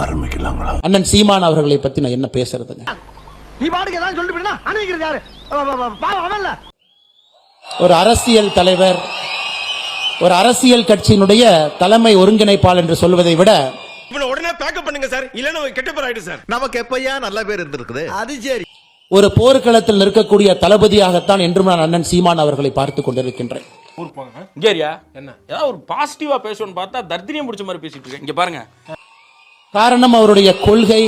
ஆரம்பிக்கலாங்களா அண்ணன் சீமான் அவர்களை பத்தி நான் என்ன பேசுறதுங்க? நீ பாட்டுக்கு ஏதாவது சொல்லிட்டு போயினா அணைக்கிறது யாரு? ஒரு அரசியல் தலைவர் ஒரு அரசியல் கட்சியினுடைய தலைமை ஒருங்கிணைப்பாளர் என்று சொல்வதை விட இவனை உடனே பேக்கப் பண்ணுங்க சார். இல்லன்னா கெட்ட பேர் ஆயிடும் சார். நமக்கு எப்பயா நல்ல பேர் இருந்திருக்குது? அது சரி. ஒரு போர்க்களத்தில் நிற்கக்கூடிய தளபதியாகத்தான் என்றும் நான் அண்ணன் சீமான் அவர்களை பார்த்துக் கொண்டிருக்கின்றேன். இங்கேரியா என்ன? ஏதாவது ஒரு பாசிட்டிவா பேசணும்னு பார்த்தா தர்தினியம் பிடிச்ச மாதிரி பேசிட்டு இருக்கேன் இங்க பாருங்க. காரணம் அவருடைய கொள்கை.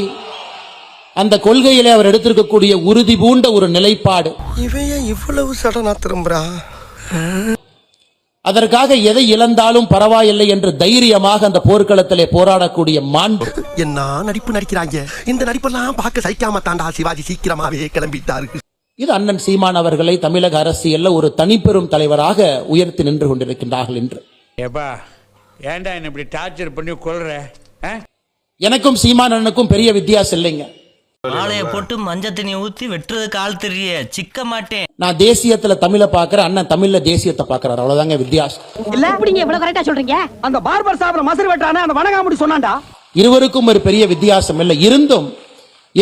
அந்த கொள்கையிலே அவர் எடுத்திருக்கக்கூடிய உறுதி பூண்ட ஒரு நிலைப்பாடு. ஏன் இவ்வளவு சடனா திரும்புறா? அதற்காக எதை இழந்தாலும் பரவாயில்லை என்று தைரியமாக அந்த போர்க்களத்திலே போராடக்கூடிய மாண்பு. என்ன நடிப்பு நடிக்கிறாங்க இந்த நடிப்பெல்லாம் பார்க்க சகிக்காம தாண்டா சிவாஜி சீக்கிரமாவே கிளம்பிட்டாரு. இது அண்ணன் சீமான் அவர்களை தமிழக அரசியல்ல ஒரு தனிப்பெரும் தலைவராக உயர்த்தி நின்று கொண்டிருக்கின்றார்கள் என்று ஏப்பா ஏன்டா என்ன இப்படி டார்ச்சர் பண்ணி கொள்ற? எனக்கும் சீமான் அண்ணனுக்கும் பெரிய வித்தியாசம் இல்லைங்க. மாலைய போட்டு மஞ்சள் தண்ணி ஊத்தி வெட்டுறதுக்கு ஆள் தெரிய சிக்க மாட்டேன். நான் தேசியத்துல தமிழை பார்க்கறேன் அண்ணன் தமிழ்ல தேசியத்தை பார்க்கறாரு. அவ்வளவுதாங்க வித்தியாசம். இல்ல எப்படிங்க இவ்வளவு கரெக்டா சொல்றீங்க? அந்த பார்பர் சாப்பிட மசர் வெட்டானே அந்த வணங்காமுடி சொன்னான்டா. இருவருக்கும் ஒரு பெரிய வித்தியாசம் இல்லை. இருந்தும்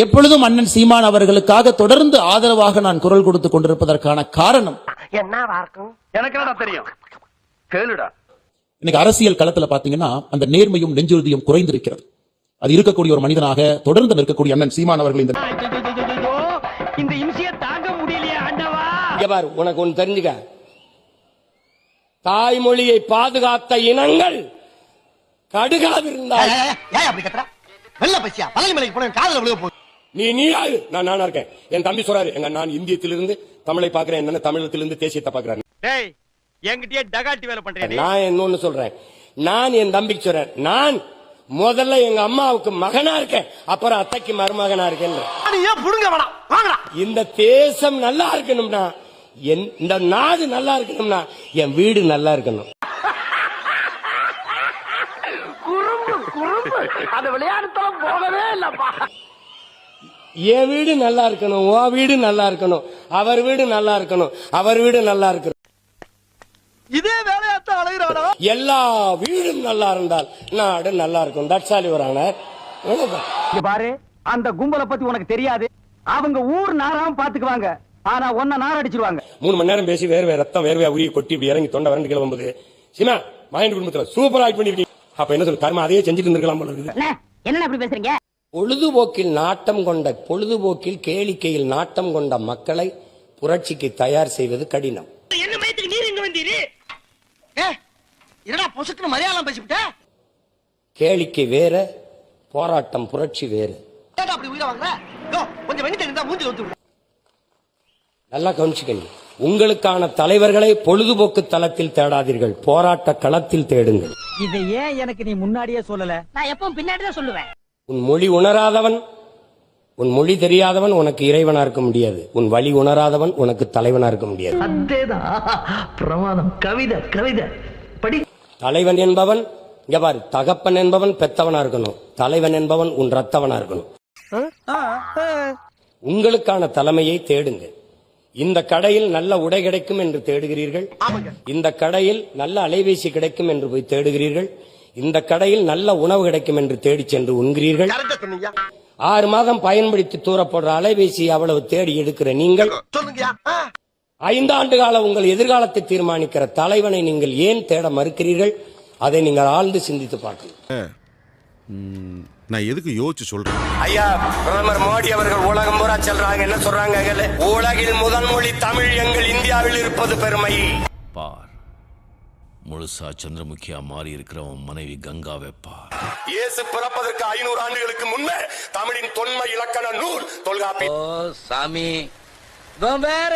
எப்பொழுதும் அண்ணன் சீமான் அவர்களுக்காக தொடர்ந்து ஆதரவாக நான் குரல் கொடுத்து கொண்டிருப்பதற்கான காரணம். எனக்கு என்னடா தெரியும்? கேளுடா. இன்னைக்கு அரசியல் களத்துல பாத்தீங்கன்னா அந்த நேர்மையும் நெஞ்சுறுதியும் குறைந்திருக்கிறது. அது இருக்கக்கூடிய ஒரு மனிதனாக தொடர்ந்து நிற்கக்கூடிய அண்ணன் சீமான் அவர்கள் இந்த இந்த இம்சிய தாங்க முடியலையே ஆண்டவா இங்க பாரு உனக்கு ஒண்ணு தெரிஞ்சுக்க. தாய்மொழியை பாதுகாத்த இனங்கள் கடுகாதிருந்தால் வெள்ள பசியா? பழனி மலைக்கு போன காதல விழுக போகுது. நீ நீ யாரு? நான் நானா இருக்கேன். என் தம்பி சொல்றாரு எங்க நான் இந்தியத்திலிருந்து தமிழை பாக்குறேன் என்னன்னு தமிழத்திலிருந்து தேசியத்தை பாக்குறேன் டேய் என்கிட்டயே டகாட்டி வேலை பண்றியா நான் இன்னொன்னு சொல்றேன். நான் என் தம்பிக்கு சொல்றேன். நான் முதல்ல எங்க அம்மாவுக்கு மகனா இருக்கேன். அப்புறம் அத்தைக்கு மருமகனா இருக்கேன். இந்த தேசம் நல்லா இருக்கணும்னா இந்த நாடு நல்லா இருக்கணும்னா என் வீடு நல்லா இருக்கணும். என் வீடு நல்லா இருக்கணும் உன் வீடு நல்லா இருக்கணும் அவர் வீடு நல்லா இருக்கணும் அவர் வீடு நல்லா இருக்கணும். அலைகிறானா எல்லா வீடும் நல்லா இருந்தால் நாடு நல்லா இருக்கும். தட்சாலி வரான இங்க பாரு அந்த கும்பலை பத்தி உனக்கு தெரியாது. அவங்க ஊர் நாராம பாத்துக்குவாங்க. ஆனா ஒன்ன நார் அடிச்சிருவாங்க மூணு மணி நேரம் பேசி வேர்வை ரத்தம் வேர்வையா உரிய கொட்டி இப்படி இறங்கி தொண்டை வறண்டு கிளம்புது சிமா மைண்ட் குடும்பத்துல சூப்பரா ஆக்ட் பண்ணிருக்கீங்க. அப்ப என்ன சொல்லு கர்மா அதையே செஞ்சுட்டு இருந்திருக்கலாம் போல இருக்குது. என்ன அப்படி பேசுறீங்க? பொழுதுபோக்கில் நாட்டம் கொண்ட பொழுதுபோக்கில் கேளிக்கையில் நாட்டம் கொண்ட மக்களை புரட்சிக்கு தயார் செய்வது கடினம் என்ன மயத்துக்கு நீர் எங்க வந்தீரு என்னடா பொசுக்குன்னு மலையாளம் பேசிவிட்ட? கேளிக்கை வேற போராட்டம் புரட்சி வேறு. அப்படி உயிரை வாங்குற? கொஞ்சம் வெண்ணி தெரிந்தா மூஞ்சி ஒத்து விடு. நல்லா கவனிச்சுக்கங்க உங்களுக்கான தலைவர்களை பொழுதுபோக்கு தளத்தில் தேடாதீர்கள் போராட்ட களத்தில் தேடுங்கள். இதை ஏன் எனக்கு நீ முன்னாடியே சொல்லல? நான் எப்பவும் பின்னாடி தான் சொல்லுவேன். உன் மொழி உணராதவன் உன் மொழி தெரியாதவன் உனக்கு இறைவனா இருக்க முடியாது. உன் வழி உணராதவன் உனக்கு தலைவனா இருக்க முடியாது. பிரமாதம். கவிதை கவிதை. படி. தலைவன் என்பவன் இங்க பாரு தகப்பன் என்பவன் பெத்தவனா இருக்கணும். தலைவன் என்பவன் உன் ரத்தவனா இருக்கணும். உங்களுக்கான தலைமையை தேடுங்க. இந்த கடையில் நல்ல உடை கிடைக்கும் என்று தேடுகிறீர்கள். இந்த கடையில் நல்ல அலைபேசி கிடைக்கும் என்று போய் தேடுகிறீர்கள். இந்த கடையில் நல்ல உணவு கிடைக்கும் என்று தேடி சென்று உண்கிறீர்கள். ஆறு மாதம் பயன்படுத்தி தூரப்படுற அலைபேசி அவ்வளவு தேடி எடுக்கிற நீங்கள் சொல்லுங்கயா ஐந்தாண்டு கால உங்கள் எதிர்காலத்தை தீர்மானிக்கிற தலைவனை நீங்கள் ஏன் தேட மறுக்கிறீர்கள்? அதை நீங்கள் ஆழ்ந்து சிந்தித்து பார்க்கணும் நான் எதுக்கு யோசிச்சு சொல்றேன்? ஐயா பிரதமர் மோடி அவர்கள் உலகம் பூரா செல்றாங்க. என்ன சொல்றாங்க? உலகில் முதல் மொழி தமிழ் எங்கள் இந்தியாவில் இருப்பது பெருமை. பார் முழுசா சந்திரமுகியா மாறி இருக்கிறவன் மனைவி கங்காவை பார் இயேசு பிறப்பதற்கு ஐநூறு ஆண்டுகளுக்கு முன்னே தமிழின் தொன்மை இலக்கண நூல் தொல்காப்பி சாமி. வேற.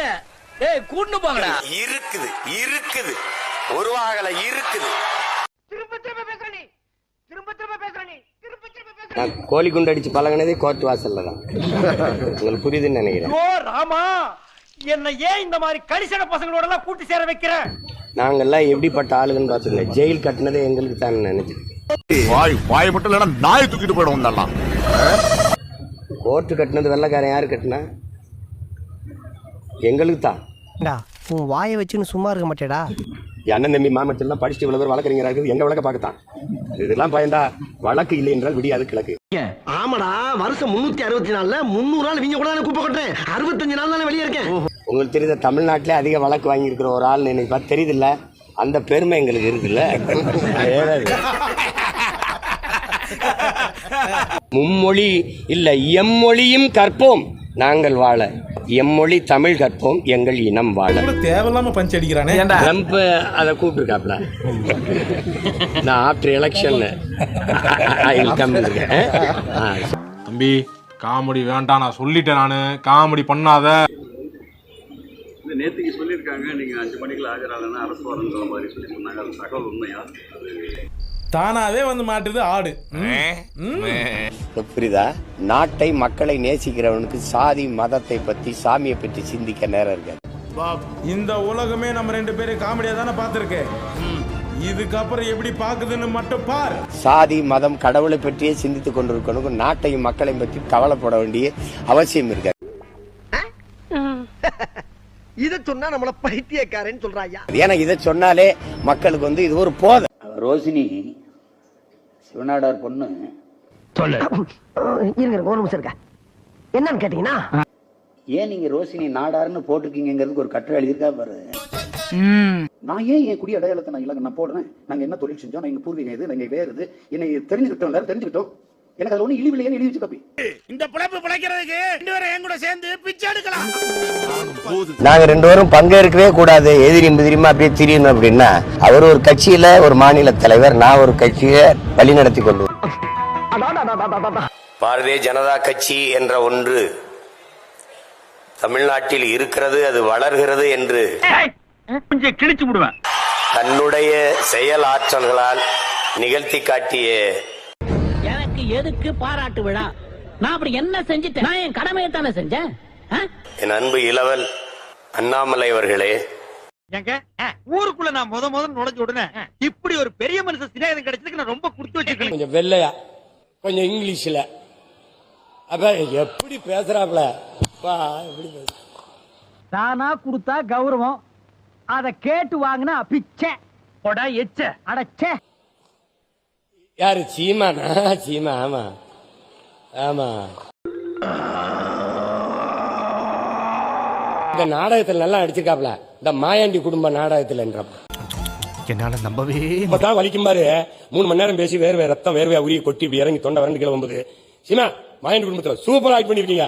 ஏய் கூட்டு போங்கடா. இருக்குது இருக்குது. உருவாகல இருக்குது. திரும்ப திரும்ப பேசுற நீ திரும்ப திரும்ப பேசுற நீ திரும்ப திரும்ப பேசுற நான் கோழி குண்டு அடிச்சு பழகினதே கோர்ட் வாசல்ல தான். உங்களுக்கு புரியுதுன்னு நினைக்கிறேன். ஓ ராமா. என்ன ஏன் இந்த மாதிரி கடிசன பசங்களோட எல்லாம் கூட்டி சேர வைக்கிற? நாங்கெல்லாம் எப்படிப்பட்ட ஆளுங்கன்னு பார்த்துக்கல ஜெயில் கட்டினதே எங்களுக்கு தான் நினைச்சிருக்கேன் வாய் வாய் மட்டும் இல்லைன்னா நாய் தூக்கிட்டு போயிடும் வந்தாலாம் கோர்ட்டு கட்டினது வெள்ளக்காரன் யாரு கட்டினா? எங்களுக்கு தான். உன் வாயை வச்சுன்னு சும்மா இருக்க மாட்டேடா. அண்ணன் தம்பி மாமட்டெல்லாம் படிச்சுட்டு இவ்வளவு பேர் வழக்கறிஞராக இருக்குது எங்க வழக்க பார்க்கத்தான். இதெல்லாம் பயந்தா வழக்கு இல்லை என்றால் விடியாது கிழக்கு. ஆமாடா வருஷம் முன்னூத்தி அறுபத்தி நாலுல முன்னூறு நாள் நீங்க கூட குப்பை கொட்டுறேன். அறுபத்தஞ்சு நாள் தானே வெளியே இருக்கேன். உங்களுக்கு தெரியுத தமிழ்நாட்டிலே அதிக வழக்கு வாங்கியிருக்கிற ஒரு ஆள் எனக்கு பார்த்து தெரியுதுல்ல. அந்த பெருமை எங்களுக்கு இருக்குல்ல. ஏறாது. மும்மொழி இல்ல எம்மொழியும் கற்போம் நாங்கள் வாழ. எம்மொழி தமிழ் கற்போம் எங்கள் இனம் வாழ. தேவையில்லாம பஞ்ச் அடிக்கிறானே? ட்ரம்ப் அதை கூப்பிட்டுருக்காப்ல. நான் ஆஃப்டர் எலெக்ஷன் தம்பி காமெடி வேண்டாம் நான் சொல்லிட்டேன் நானு. காமெடி பண்ணாத. நேத்துக்கு சொல்லியிருக்காங்க நீங்க அஞ்சு மணிக்குள்ள ஆஜராகலன்னா அரசு வரங்கிற மாதிரி சொல்லி சொன்னாங்க. அது தகவல் உண்மையா? தானாவே வந்து மாட்டுது ஆடு. புரியுதா? நாட்டை மக்களை நேசிக்கிறவனுக்கு சாதி மதத்தை பத்தி சாமியை பற்றி சிந்திக்க நேரம் இருக்காது இந்த உலகமே நம்ம ரெண்டு பேரும் காமெடியா தானே பார்த்திருக்கு? இதுக்கப்புறம் எப்படி பாக்குதுன்னு மட்டும் பார். சாதி மதம் கடவுளை பற்றியே சிந்தித்துக் கொண்டிருக்கணும் நாட்டையும் மக்களையும் பற்றி கவலைப்பட வேண்டிய அவசியம் இருக்காது இத சொன்னா நம்மள பைத்தியக்காரன்னு சொல்றாயா? ஏன்னா இதை சொன்னாலே மக்களுக்கு வந்து இது ஒரு போதை. ரோசினி சிவநாடார் பொண்ணு. சொல்லு. இருங்க ஒரு நிமிஷம் இருக்கா என்னன்னு கேட்டீங்கன்னா ஏன் நீங்க ரோசினி நாடார்னு போட்டிருக்கீங்கிறதுக்கு ஒரு கட்டுரை எழுதியிருக்கா பாரு. நான் ஏன் என் குடி அடையாளத்தை நான் இலங்க நான் போடுறேன். நாங்க என்ன தொழில் செஞ்சோம்? நான் எங்க பூர்வீகம் இது நாங்க வேறு இது என்னை தெரிஞ்சுக்கிட்டோம் எல்லாரும் தெரிஞ்சுக்கிட்டோம். எனக்கு அதுல ஒண்ணு இழிவில்லையே எழுதி வச்சு தப்பி இந்த பிழைப்பு பிழைக்கிறதுக்கு ரெண்டு பேரும் என் கூட சேர்ந்து பிச்சை எடுக்கலாம். நாங்க ரெண்டு பேரும் பங்கேற்கவே கூடாது. எதிரி எதிரிமா அப்படியே திரியணும் அப்படின்னா அவர் ஒரு கட்சியில ஒரு மாநில தலைவர் நான் ஒரு கட்சியை வழிநடத்தி கொண்டு பாரதிய ஜனதா கட்சி என்ற ஒன்று தமிழ்நாட்டில் இருக்கிறது அது வளர்கிறது என்று கொஞ்சம் கிழிச்சு விடுவேன். தன்னுடைய செயல் ஆற்றல்களால் நிகழ்த்தி காட்டிய எதுக்கு பாராட்டு விழா? நான் அப்படி என்ன செஞ்சுட்டேன்? நான் என் கடமையை தானே செஞ்சேன்? என் அன்பு இளவல் அண்ணாமலை அவர்களே. ஏங்க ஊருக்குள்ள நான் முத முத நுழைஞ்ச உடனே இப்படி ஒரு பெரிய மனுஷன் சிநேகம் கிடைச்சதுக்கு நான் ரொம்ப கொடுத்து வச்சிருக்கேன். கொஞ்சம் வெள்ளையா கொஞ்சம் இங்கிலீஷ்ல. அப்ப எப்படி பேசுறாப்ல எப்படி தானா கொடுத்தா கௌரவம். அத கேட்டு வாங்கினா பிச்சை. கொடா எச்ச. அடச்சே. யாரு? சீமானா? சீமா ஆமா. ஆமா. இந்த நாடகத்துல நல்லா நடிச்சிருக்காப்ல. இந்த மாயாண்டி குடும்ப நாடகத்துல என்னால நம்பவே இப்பதான் வலிக்கும் பாரு. மூணு மணி நேரம் பேசி வேர்வை ரத்தம் வேர்வையா உரிய கொட்டி இப்படி இறங்கி தொண்டை வறண்டு கிளம்புது சீமா மாயாண்டி குடும்பத்துல சூப்பரா ஆக்ட் பண்ணிருக்கீங்க.